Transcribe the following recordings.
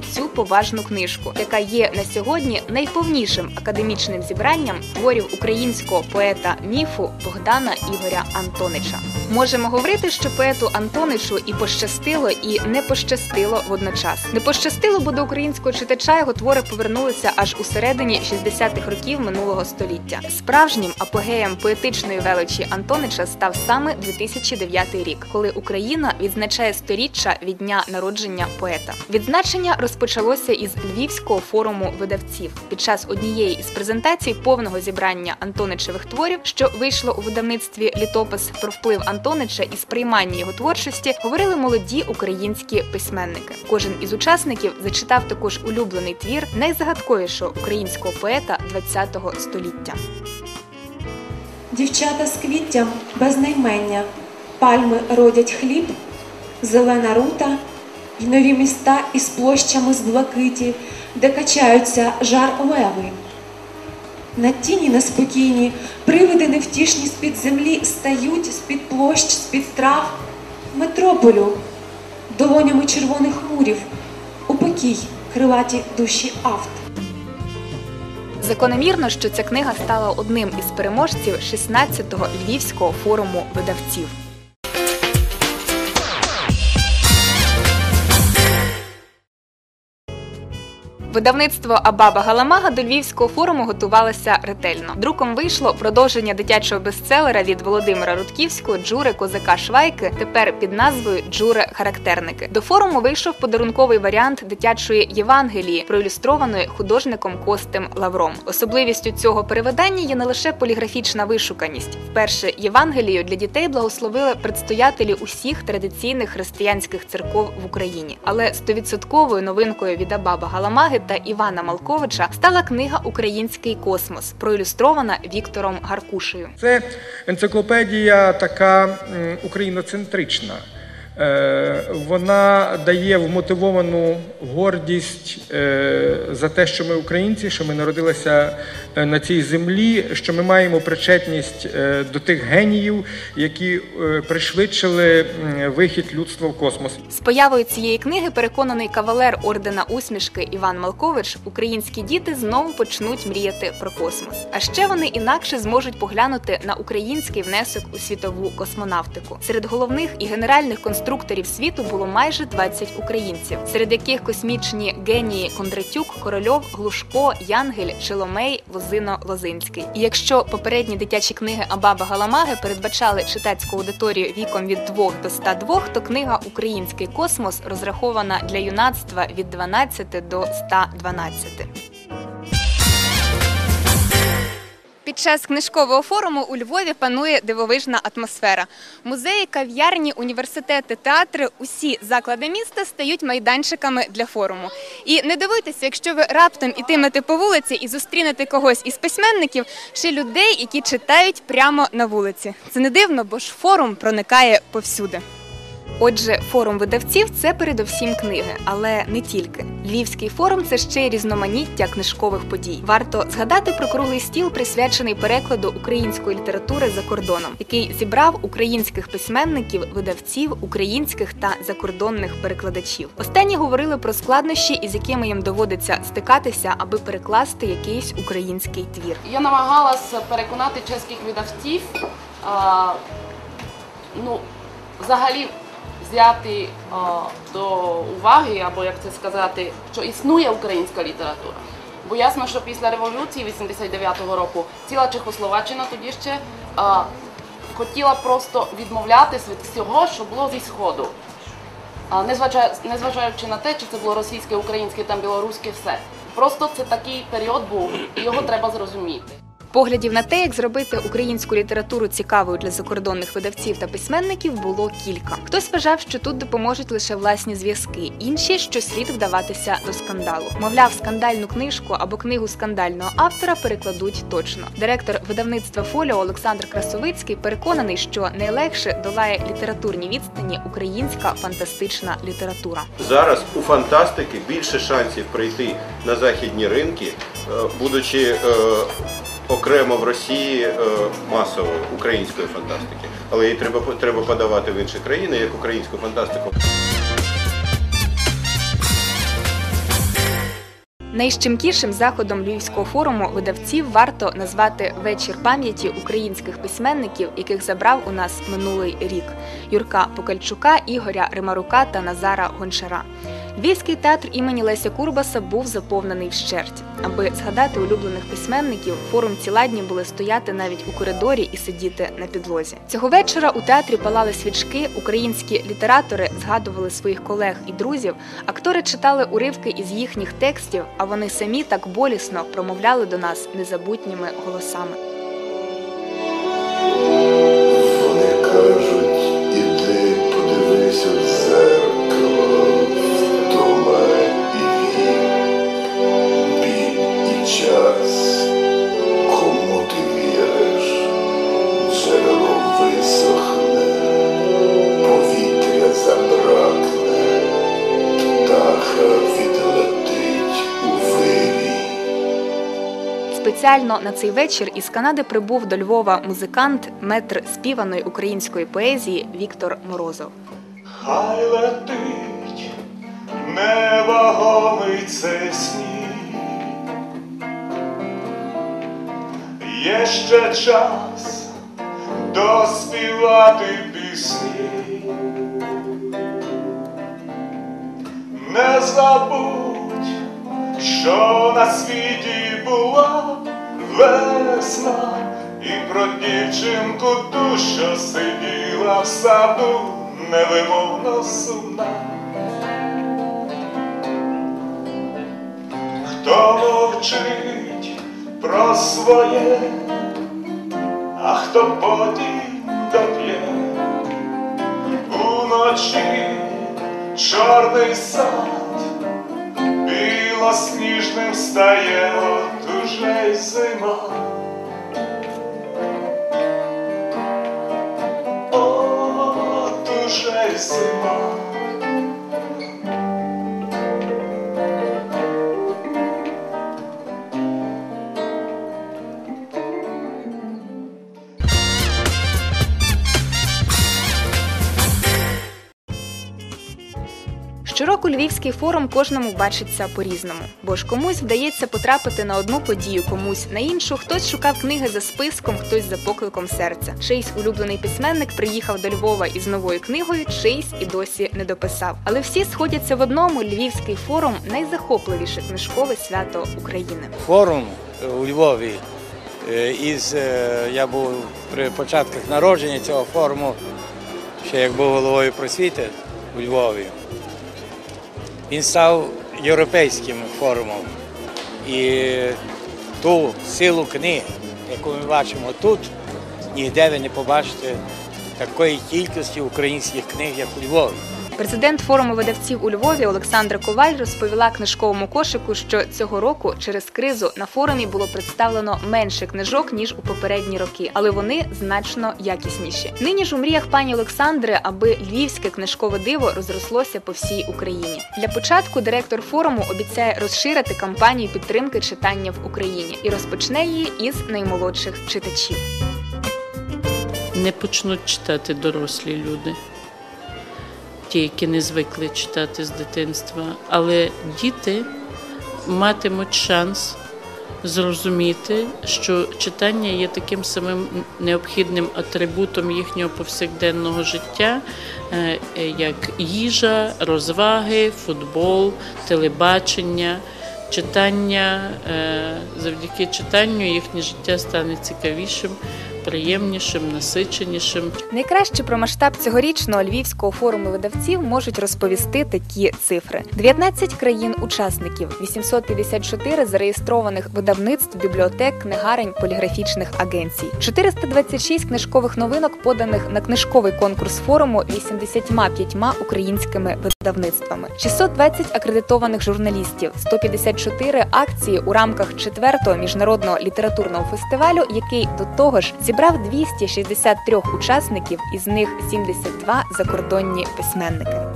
Цю поважну книжку, яка є на сьогодні найповнішим академічним зібранням творів українського поета міфу Богдана Ігоря Антонича. Можемо говорити, що поету Антоничу і пощастило, і не пощастило водночас. Не пощастило, бо до українського читача його твори повернулися аж у середині 60-х років минулого століття. Справжнім апогеєм поетичної величі Антонича став саме 2009 рік, коли Україна відзначає сторіччя від дня народження поета. Відзначення розпочалося із Львівського форуму видавців під час однієї із презентацій повного зібрання Антоничевих творів, що вийшло у видавництві літопис про вплив Антонича і сприймання його творчості, говорили молоді українські письменники. Кожен із учасників зачитав також улюблений твір найзагадковішого українського поета ХХ століття. Дівчата з квіттям без наймення, пальми родять хліб, зелена рута й нові міста із площами з блакиті, де качаються жар леви. На тіні неспокійні, привиди невтішні з-під землі стають з-під площ, з-під трав, метрополю, долонями червоних мурів, упокій крилаті душі авт. Закономірно, що ця книга стала одним із переможців 16-го львівського форуму видавців. Видавництво Абаба Галамага до Львівського форуму готувалося ретельно. Друком вийшло продовження дитячого бестселера від Володимира Рудківського Джури Козака Швайки, тепер під назвою Джури Характерники. До форуму вийшов подарунковий варіант дитячої Євангелії, проілюстрованої художником Костем Лавром. Особливістю цього перевидання є не лише поліграфічна вишуканість. Вперше Євангелію для дітей благословили предстоятелі усіх традиційних християнських церков в Україні. Але стовідсотковою новинкою від Абаба Галамаги та Івана Малковича стала книга Український космос, проілюстрована Віктором Гаркушею. Це енциклопедія така україноцентрична. Е, Вона дає вмотивовану гордість е, за те, що ми українці, що ми народилися е, на цій землі, що ми маємо причетність до тих геніїв, які пришвидшили вихід людства в космос. З появою цієї книги переконаний кавалер ордена усмішки Іван Малкович, українські діти знову почнуть мріяти про космос. А ще вони інакше зможуть поглянути на український внесок у світову космонавтику. Серед головних і генеральних конструкторів світу було майже 20 українців, серед яких космічні генії Кондратюк, Корольов, Глушко, Янгель, Шеломей, Лозино, Лозинський. І якщо попередні дитячі книги Абаба Галамаги передбачали читацьку аудиторію віком від 2 до 102, то книга Український космос розрахована для юнацтва від 12 до 112. Під час книжкового форуму у Львові панує дивовижна атмосфера. Музеї, кав'ярні, університети, театри усі заклади міста стають майданчиками для форуму. І не дивуйтеся, якщо ви раптом ітимете по вулиці і зустрінете когось із письменників чи людей, які читають прямо на вулиці. Це не дивно, бо ж форум проникає повсюди. Отже, форум видавців це передовсім книги, але не тільки. Львівський форум це ще й різноманіття книжкових подій. Варто згадати про круглий стіл, присвячений перекладу української літератури за кордоном, який зібрав українських письменників, видавців, українських та закордонних перекладачів. Останні говорили про складнощі, із якими їм доводиться стикатися, аби перекласти якийсь український твір. Я намагалася переконати чеських видавців, а, ну, взагалі взяти а, до уваги, або як це сказати, що існує українська література. Бо ясно, що після революції 89-го року ціла Чехословаччина тоді ще а, хотіла просто відмовлятися від всього, що було зі Сходу. А, незважаючи, на те, чи це було російське, українське та білоруське, все. Просто це такий період був, і його треба зрозуміти. Поглядів на те, як зробити українську літературу цікавою для закордонних видавців та письменників, було кілька. Хтось вважав, що тут допоможуть лише власні зв'язки, інші, що слід вдаватися до скандалу. Мовляв, скандальну книжку або книгу скандального автора перекладуть точно. Директор видавництва Фоліо Олександр Красовицький переконаний, що найлегше долає літературні відстані українська фантастична література. Зараз у фантастики більше шансів прийти на західні ринки, е, будучи е, окремо в Росії е, масовою української фантастики. Але її треба, треба подавати в інші країни як українську фантастику. Найщемкішим заходом Львівського форуму видавців варто назвати вечір пам'яті українських письменників, яких забрав у нас минулий рік Юрка Покальчука, Ігоря Римарука та Назара Гончара. Львівський театр імені Леся Курбаса був заповнений вщерть. Аби згадати улюблених письменників, форум ціла дні були стояти навіть у коридорі і сидіти на підлозі. Цього вечора у театрі палали свічки, українські літератори згадували своїх колег і друзів, актори читали уривки із їхніх текстів, а вони самі так болісно промовляли до нас незабутніми голосами. Спеціально на цей вечір із Канади прибув до Львова музикант, метр співаної української поезії Віктор Морозов. Хай летить невагомий цей сніг. Є ще час доспівати пісні. Не забудь, що на світі була весна, і про дівчинку ту, що сиділа в саду, невимовно сумна. Хто мовчить про своє, а хто потім доп'є уночі чорний сад білосніжним стає уже й зима. От уже й зима. Львівський форум кожному бачиться по-різному, бо ж комусь вдається потрапити на одну подію, комусь на іншу. Хтось шукав книги за списком, хтось за покликом серця. Чийсь улюблений письменник приїхав до Львова із новою книгою, чийсь і досі не дописав. Але всі сходяться в одному: Львівський форум найзахопливіше книжкове свято України. форум у Львові. Е, Із, е, я був при початках народження цього форуму, ще як був головою просвіти у Львові. Він став європейським форумом. І ту силу книги, яку ми бачимо тут, ніде ви не побачите такої кількості українських книг, як у Львові. Президент форуму видавців у Львові Олександра Коваль розповіла книжковому кошику, що цього року через кризу на форумі було представлено менше книжок ніж у попередні роки, але вони значно якісніші. Нині ж у мріях пані Олександри, аби львівське книжкове диво розрослося по всій Україні. Для початку директор форуму обіцяє розширити кампанію підтримки читання в Україні і розпочне її із наймолодших читачів. не почнуть читати дорослі люди, ті, які не звикли читати з дитинства. Але діти матимуть шанс зрозуміти, що читання є таким самим необхідним атрибутом їхнього повсякденного життя, е, як їжа, розваги, футбол, телебачення. Читання е, завдяки читанню їхнє життя стане цікавішим, приємнішим, насиченішим. Найкраще про масштаб цьогорічного львівського форуму видавців можуть розповісти такі цифри: 19 країн-учасників, 854 зареєстрованих видавництв, бібліотек, книгарень, поліграфічних агенцій, 426 книжкових новинок, поданих на книжковий конкурс форуму 85 українськими видавництвами, 620 акредитованих журналістів, 154 акції у рамках 4-го міжнародного літературного фестивалю, який до того ж зібрав 263 учасників, із них 72 закордонні письменники.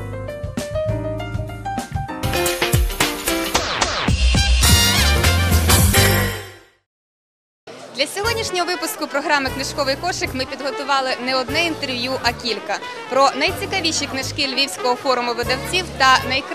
Для сьогоднішнього випуску програми Книжковий кошик ми підготували не одне інтерв'ю, а кілька. Про найцікавіші книжки Львівського форуму видавців та найкращі